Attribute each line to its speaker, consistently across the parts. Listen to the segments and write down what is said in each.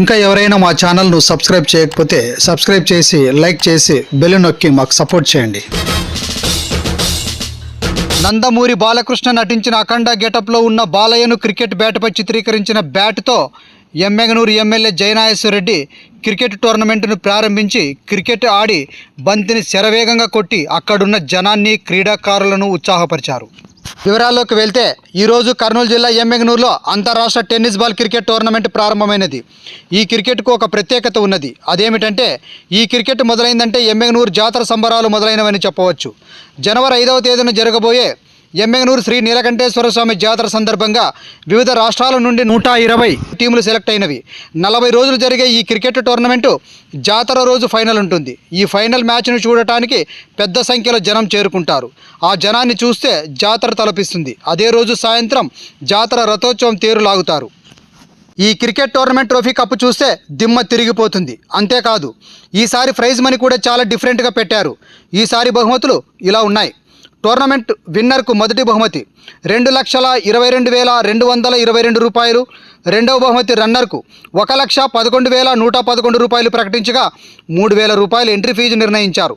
Speaker 1: ఇంకా ఎవరైనా మా ఛానల్ను సబ్స్క్రైబ్ చేయకపోతే సబ్స్క్రైబ్ చేసి లైక్ చేసి బెల్ నొక్కి మాకు సపోర్ట్ చేయండి. నందమూరి బాలకృష్ణ నటించిన అఖండ గెటప్లో ఉన్న బాలయ్యను క్రికెట్ బ్యాట్పై చిత్రీకరించిన బ్యాట్తో ఎమ్మెగనూరు ఎమ్మెల్యే జయనాగేశ్వరరెడ్డి క్రికెట్ టోర్నమెంట్ను ప్రారంభించి క్రికెట్ ఆడి బంతిని శరవేగంగా కొట్టి అక్కడున్న జనాన్ని క్రీడాకారులను ఉత్సాహపరిచారు. వివరాల్లోకి వెళ్తే ఈరోజు కర్నూలు జిల్లా ఎమ్మెగనూరులో అంతరాష్ట్ర టెన్నిస్ బాల్ క్రికెట్ టోర్నమెంట్ ప్రారంభమైనది. ఈ క్రికెట్కు ఒక ప్రత్యేకత ఉన్నది. అదేమిటంటే ఈ క్రికెట్ మొదలైందంటే ఎమ్మెగనూరు జాతర సంబరాలు మొదలైనవని చెప్పవచ్చు. జనవరి ఐదవ తేదీన జరగబోయే ఎమ్మెగనూరు శ్రీ నీలకంఠేశ్వర స్వామి జాతర సందర్భంగా వివిధ రాష్ట్రాల నుండి నూట ఇరవై టీములు సెలెక్ట్ అయినవి. నలభై రోజులు జరిగే ఈ క్రికెట్ టోర్నమెంటు జాతర రోజు ఫైనల్ ఉంటుంది. ఈ ఫైనల్ మ్యాచ్ను చూడటానికి పెద్ద సంఖ్యలో జనం చేరుకుంటారు. ఆ జనాన్ని చూస్తే జాతర తలపిస్తుంది. అదే రోజు సాయంత్రం జాతర రథోత్సవం తేరు లాగుతారు. ఈ క్రికెట్ టోర్నమెంట్ ట్రోఫీ కప్పు చూస్తే దిమ్మ తిరిగిపోతుంది. అంతేకాదు ఈసారి ప్రైజ్ మనీ కూడా చాలా డిఫరెంట్గా పెట్టారు. ఈసారి బహుమతులు ఇలా ఉన్నాయి. టోర్నమెంట్ విన్నర్కు మొదటి బహుమతి రెండు లక్షల ఇరవై రెండు వేల రెండు వందల ఇరవై రెండు రూపాయలు. రెండవ బహుమతి రన్నర్కు ఒక లక్ష పదకొండు వేల నూట పదకొండు రూపాయలు ప్రకటించగా మూడు వేల రూపాయలు ఎంట్రీ ఫీజు నిర్ణయించారు.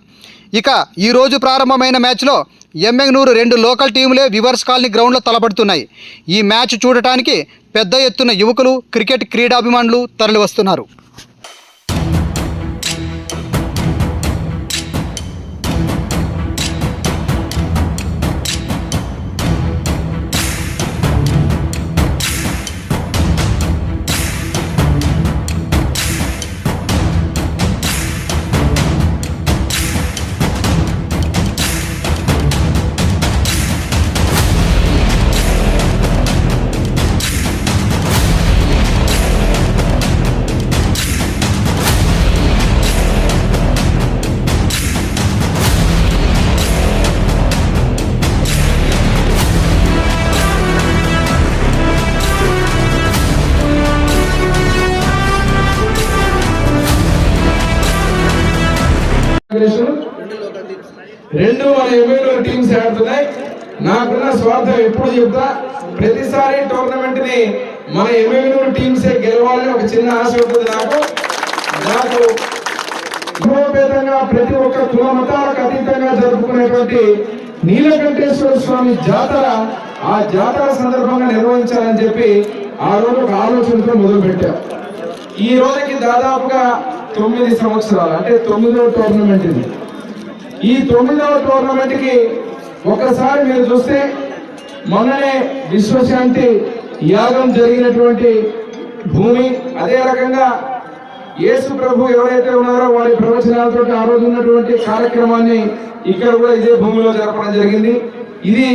Speaker 1: ఇక ఈరోజు ప్రారంభమైన మ్యాచ్లో ఎమ్మెగ్నూరు రెండు లోకల్ టీములే వివర్స్ కాలనీ గ్రౌండ్లో తలపడుతున్నాయి. ఈ మ్యాచ్ చూడటానికి పెద్ద ఎత్తున యువకులు క్రికెట్ క్రీడాభిమానులు తరలివస్తున్నారు.
Speaker 2: రెండు మన ఎమ్మెల్యే టీమ్స్ ఆడుతున్నాయి. నాకున్న స్వార్థం ఎప్పుడు చెప్తా ప్రతిసారి టోర్నమెంట్ని మన ఎమ్మెల్యే టీమ్సే గెలవాలని ఒక చిన్న ఆశ ఉంటుంది నాకు. నాకు గృహపేతంగా ప్రతి ఒక్క కుల మతాలకు అతీతంగా జరుపుకునేటువంటి నీలకంఠేశ్వర స్వామి జాతర ఆ జాతర సందర్భంగా నిర్వహించాలని చెప్పి ఆ రోజు ఒక ఆలోచనతో మొదలుపెట్టాం. ఈ రోజుకి దాదాపుగా తొమ్మిది సంవత్సరాలు అంటే తొమ్మిదో టోర్నమెంట్ ఇది. ఈ తొమ్మిదవ టోర్నమెంట్కి ఒకసారి మీరు చూస్తే మొన్ననే విశ్వశాంతి యాగం జరిగినటువంటి భూమి అదే రకంగా యేసు ప్రభు ఎవరైతే ఉన్నారో వారి ప్రవచనాలతో ఆ రోజు ఉన్నటువంటి కార్యక్రమాన్ని ఇక్కడ కూడా ఇదే భూమిలో జరపడం జరిగింది. ఇది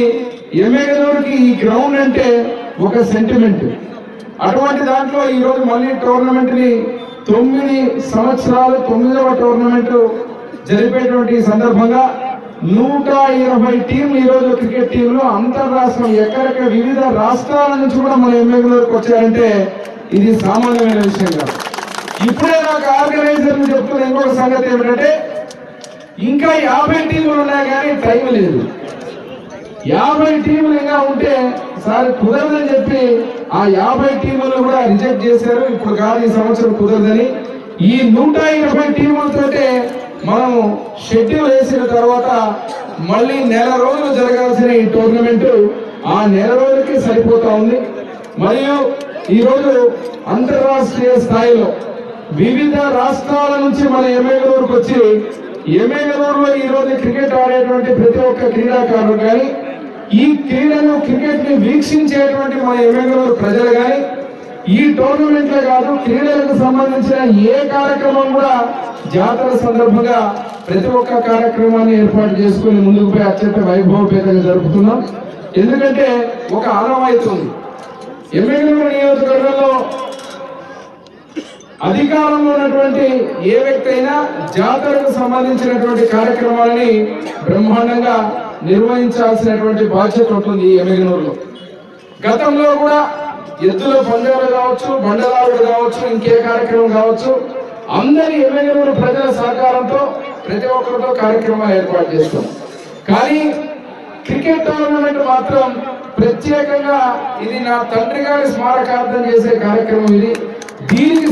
Speaker 2: ఎమ్మెగనూరుకి ఈ గ్రౌండ్ అంటే ఒక సెంటిమెంట్ అటువంటి దాంట్లో ఈరోజు మళ్ళీ టోర్నమెంట్ని తొమ్మిది సంవత్సరాలు తొమ్మిదవ టోర్నమెంట్ జరిపేటువంటి సందర్భంగా నూట ఇరవై టీంలు ఈ క్రికెట్ టీంలు అంతర్రాష్ట్రం ఎక్కడెక్కడ వివిధ రాష్ట్రాల నుంచి కూడా మన ఎమ్మెల్యేలకు వచ్చారంటే ఇది సామాన్యమైన విషయం కాదు. ఇప్పుడే నాకు ఆర్గనైజర్లు చెప్తున్న ఇంకొక సంగతి ఏమిటంటే ఇంకా యాభై టీంలు ఉన్నాయి కానీ టైం లేదు. యాభై టీములు ఇంకా ఉంటే సార్ కుదరదని చెప్పి ఆ యాభై టీములను కూడా రిజెక్ట్ చేశారు. ఇప్పుడు కాదు ఈ సంవత్సరం కుదరదని. ఈ నూట ఇరవై టీములతోటే మనం షెడ్యూల్ వేసిన తర్వాత మళ్ళీ నెల రోజులు జరగాల్సిన ఈ టోర్నమెంట్ ఆ నెల రోజులకి సరిపోతా ఉంది. మరియు ఈరోజు అంతర్రాష్ట్రీయ స్థాయిలో వివిధ రాష్ట్రాల నుంచి మన ఎమ్మెల్యేలూరుకు వచ్చి ఎమ్మెల్యేలూరులో ఈ రోజు క్రికెట్ ఆడేటువంటి ప్రతి ఒక్క క్రీడాకారులు కానీ ఈ క్రీడను క్రికెట్ని వీక్షించేటువంటి మన ఎమ్మెల్యేలూరు ప్రజలు కానీ ఈ టోర్నమెంట్లో కాదు క్రీడలకు సంబంధించిన ఏ కార్యక్రమం కూడా జాతర సందర్భంగా ప్రతి ఒక్క కార్యక్రమాన్ని ఏర్పాటు చేసుకుని ముందుకు పోయి అత్యంత వైభవపేతంగా జరుపుతున్నాం. ఎందుకంటే ఒక ఆనవాయితుంది ఉంది. నియోజకవర్గంలో అధికారంలో ఉన్నటువంటి ఏ వ్యక్తి అయినా జాతరకు సంబంధించినటువంటి కార్యక్రమాలని బ్రహ్మాండంగా నిర్వహించాల్సినటువంటి బాధ్యత ఉంటుంది ఈ గతంలో కూడా ఎద్దుల పందాలు కావచ్చు బండలాడులు కావచ్చు ఇంకే కార్యక్రమం కావచ్చు అందరి ఎమ్మెల్యేలు ప్రజల సహకారంతో ప్రతి ఒక్కరితో కార్యక్రమాలు ఏర్పాటు చేస్తాం కానీ క్రికెట్ టోర్నమెంట్ మాత్రం ప్రత్యేకంగా ఇది నా తండ్రి గారి స్మారకార్థం చేసే కార్యక్రమం ఇది. దీనికి